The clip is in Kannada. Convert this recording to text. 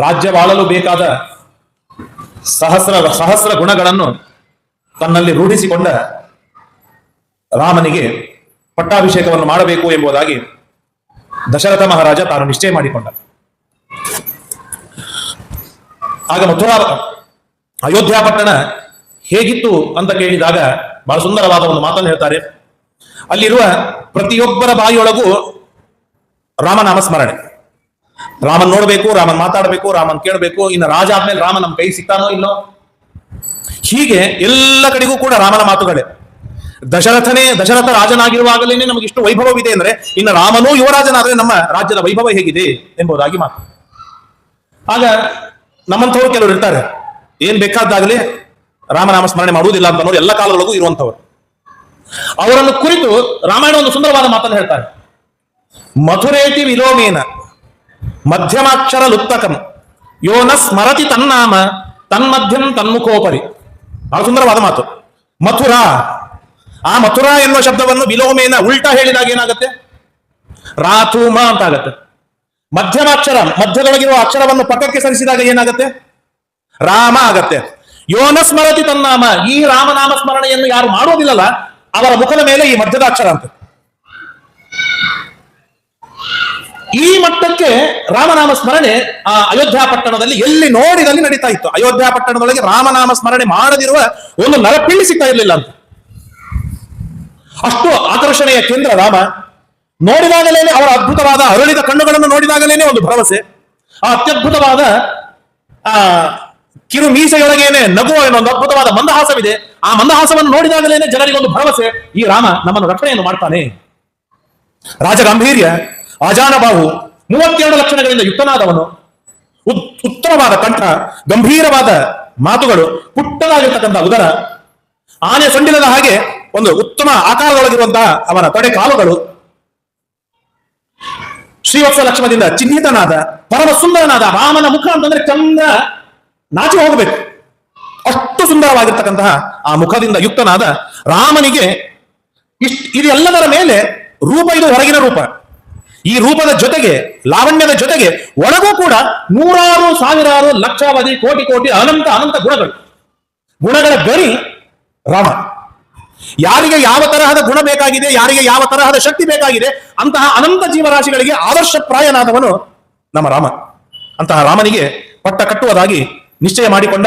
ರಾಜ್ಯವಾಳಲು ಬೇಕಾದ ಸಹಸ್ರ ಸಹಸ್ರ ಗುಣಗಳನ್ನು ತನ್ನಲ್ಲಿ ರೂಢಿಸಿಕೊಂಡ ರಾಮನಿಗೆ ಪಟ್ಟಾಭಿಷೇಕವನ್ನು ಮಾಡಬೇಕು ಎಂಬುದಾಗಿ ದಶರಥ ಮಹಾರಾಜ ತಾನು ನಿಶ್ಚಯ ಮಾಡಿಕೊಂಡ. ಆಗ ಮಥುರಾ, ಅಯೋಧ್ಯ ಪಟ್ಟಣ ಹೇಗಿತ್ತು ಅಂತ ಕೇಳಿದಾಗ ಬಹಳ ಸುಂದರವಾದ ಒಂದು ಮಾತನ್ನು ಹೇಳ್ತಾರೆ. ಅಲ್ಲಿರುವ ಪ್ರತಿಯೊಬ್ಬರ ಬಾಯಿಯೊಳಗೂ ರಾಮನಾಮ ಸ್ಮರಣೆ. ರಾಮನ್ ನೋಡ್ಬೇಕು, ರಾಮನ್ ಮಾತಾಡಬೇಕು, ರಾಮನ್ ಕೇಳಬೇಕು, ಇನ್ನು ರಾಜ ಆದ್ಮೇಲೆ ರಾಮ ನಮ್ಮ ಕೈ ಸಿಗ್ತಾನೋ ಇಲ್ಲೋ? ಹೀಗೆ ಎಲ್ಲ ಕಡೆಗೂ ಕೂಡ ರಾಮನ ಮಾತುಗಳೇ. ದಶರಥನೇ, ದಶರಥ ರಾಜನಾಗಿರುವಾಗಲೇನೆ ನಮಗೆ ಇಷ್ಟು ವೈಭವವಿದೆ ಅಂದ್ರೆ, ಇನ್ನು ರಾಮನೂ ಯುವರಾಜನಾದ್ರೆ ನಮ್ಮ ರಾಜ್ಯದ ವೈಭವ ಹೇಗಿದೆ ಎಂಬುದಾಗಿ ಮಾತು. ಆಗ ನಮ್ಮಂಥವ್ರು ಕೆಲವರು ಇರ್ತಾರೆ. ಏನ್ ಬೇಕಾದಾಗಲೇ ರಾಮನಾಮ ಸ್ಮರಣೆ ಮಾಡುವುದಿಲ್ಲ ಅಂತ ಅನ್ನೋರು ಎಲ್ಲ ಕಾಲದೊಳಗೂ ಇರುವಂತವರು ಅವರನ್ನು ಕುರಿತು ರಾಮಾಯಣ ಒಂದು ಸುಂದರವಾದ ಮಾತನ್ನು ಹೇಳ್ತಾರೆ. ಮಥುರೇತಿ ವಿಲೋಮೇನ. ಮಧ್ಯಮಾಕ್ಷರ ಲುಪ್ತಕಂ ಯೋನ ಸ್ಮರತಿ ತನ್ನಾಮ, ತನ್ಮಧ್ಯಂ ತನ್ಮುಖೋಪರಿ. ಬಹಳ ಸುಂದರವಾದ ಮಾತು. ಮಥುರಾ. ಆ ಮಥುರಾ ಎನ್ನುವ ಶಬ್ದವನ್ನು ವಿಲೋಮೇನ ಉಲ್ಟಾ ಹೇಳಿದಾಗ ಏನಾಗುತ್ತೆ? ರಾಥೂಮ ಅಂತ ಆಗತ್ತೆ ಮಧ್ಯಮಾಕ್ಷರ, ಮಧ್ಯದೊಳಗಿರುವ ಅಕ್ಷರವನ್ನು ಪಕ್ಕಕ್ಕೆ ಸರಿಸಿದಾಗ ಏನಾಗತ್ತೆ? ರಾಮ ಆಗತ್ತೆ. ಯೋನ ಸ್ಮರತಿ ತನ್ನಾಮ, ಈ ರಾಮನಾಮ ಸ್ಮರಣೆಯನ್ನು ಯಾರು ಮಾಡೋದಿಲ್ಲಲ್ಲ ಅವರ ಮುಖದ ಮೇಲೆ ಈ ಮಧ್ಯದ ಅಕ್ಷರ ಅಂತ. ಈ ಮಟ್ಟಕ್ಕೆ ರಾಮನಾಮ ಸ್ಮರಣೆ, ಆ ಅಯೋಧ್ಯ ಪಟ್ಟಣದಲ್ಲಿ ಎಲ್ಲಿ ನೋಡಿದಲ್ಲಿ ನಡೀತಾ ಇತ್ತು. ಅಯೋಧ್ಯ ಪಟ್ಟಣದೊಳಗೆ ರಾಮನಾಮ ಸ್ಮರಣೆ ಮಾಡದಿರುವ ಒಂದು ನರಪಿಳ್ಳಿ ಸಿಗ್ತಾ ಇರಲಿಲ್ಲ ಅಂತ. ಅಷ್ಟು ಆಕರ್ಷಣೆಯ ಕೇಂದ್ರ ರಾಮ. ನೋಡಿದಾಗಲೇನೆ ಅವರ ಅದ್ಭುತವಾದ ಅರಳಿದ ಕಣ್ಣುಗಳನ್ನು ನೋಡಿದಾಗಲೇನೆ ಒಂದು ಭರವಸೆ. ಆ ಅತ್ಯದ್ಭುತವಾದ, ಆ ಕಿರು ಮೀಸೆಯೊಳಗೇನೆ ನಗುವ ಒಂದು ಅದ್ಭುತವಾದ ಮಂದಹಾಸವಿದೆ. ಆ ಮಂದಹಾಸವನ್ನು ನೋಡಿದಾಗಲೇನೆ ಜನರಿಗೆ ಒಂದು ಭರವಸೆ. ಈ ರಾಮ ನಮ್ಮನ್ನು ರಕ್ಷಣೆಯನ್ನು ಮಾಡ್ತಾನೆ. ರಾಜಗಾಂಭೀರ್ಯ. ಅಜಾನಬಾಹು ಮೂವತ್ತೆರಡು ಲಕ್ಷಣಗಳಿಂದ ಯುಕ್ತನಾದವನು. ಉತ್- ಉತ್ತಮವಾದ ಕಂಠ, ಗಂಭೀರವಾದ ಮಾತುಗಳು, ಪುಟ್ಟದಾಗಿರ್ತಕ್ಕಂಥ ಉದರ ಆನೆ ಸೊಂಡಿಲದ ಹಾಗೆ ಒಂದು ಉತ್ತಮ ಆಕಾರದೊಳಗಿರುವಂತಹ ಅವನ ತೊಡೆ ಕಾಲುಗಳು. ಶ್ರೀವತ್ಸ ಲಕ್ಷ್ಮಣದಿಂದ ಚಿಹ್ನಿತನಾದ ಪರಮ ಸುಂದರನಾದ ರಾಮನ ಮುಖ ಅಂತಂದ್ರೆ ಚಂದ್ರ ನಾಚಿ ಹೋಗಬೇಕು. ಅಷ್ಟು ಸುಂದರವಾಗಿರ್ತಕ್ಕಂತಹ ಆ ಮುಖದಿಂದ ಯುಕ್ತನಾದ ರಾಮನಿಗೆ ಇಷ್ಟ ಇದೆಲ್ಲದರ ಮೇಲೆ ರೂಪ ಇದು ಹೊರಗಿನ ರೂಪ. ಈ ರೂಪದ ಜೊತೆಗೆ, ಲಾವಣ್ಯದ ಜೊತೆಗೆ ಒಳಗೂ ಕೂಡ ನೂರಾರು, ಸಾವಿರಾರು, ಲಕ್ಷಾವಧಿ, ಕೋಟಿ ಕೋಟಿ ಅನಂತ ಅನಂತ ಗುಣಗಳು. ಗುಣಗಳ ಗಣಿ ರಾಮ. ಯಾರಿಗೆ ಯಾವ ತರಹದ ಗುಣ ಬೇಕಾಗಿದೆ, ಯಾರಿಗೆ ಯಾವ ತರಹದ ಶಕ್ತಿ ಬೇಕಾಗಿದೆ, ಅಂತಹ ಅನಂತ ಜೀವರಾಶಿಗಳಿಗೆ ಆದರ್ಶಪ್ರಾಯನಾದವನು ನಮ್ಮ ರಾಮ. ಅಂತಹ ರಾಮನಿಗೆ ಪಟ್ಟ ಕಟ್ಟುವುದಾಗಿ ನಿಶ್ಚಯ ಮಾಡಿಕೊಂಡ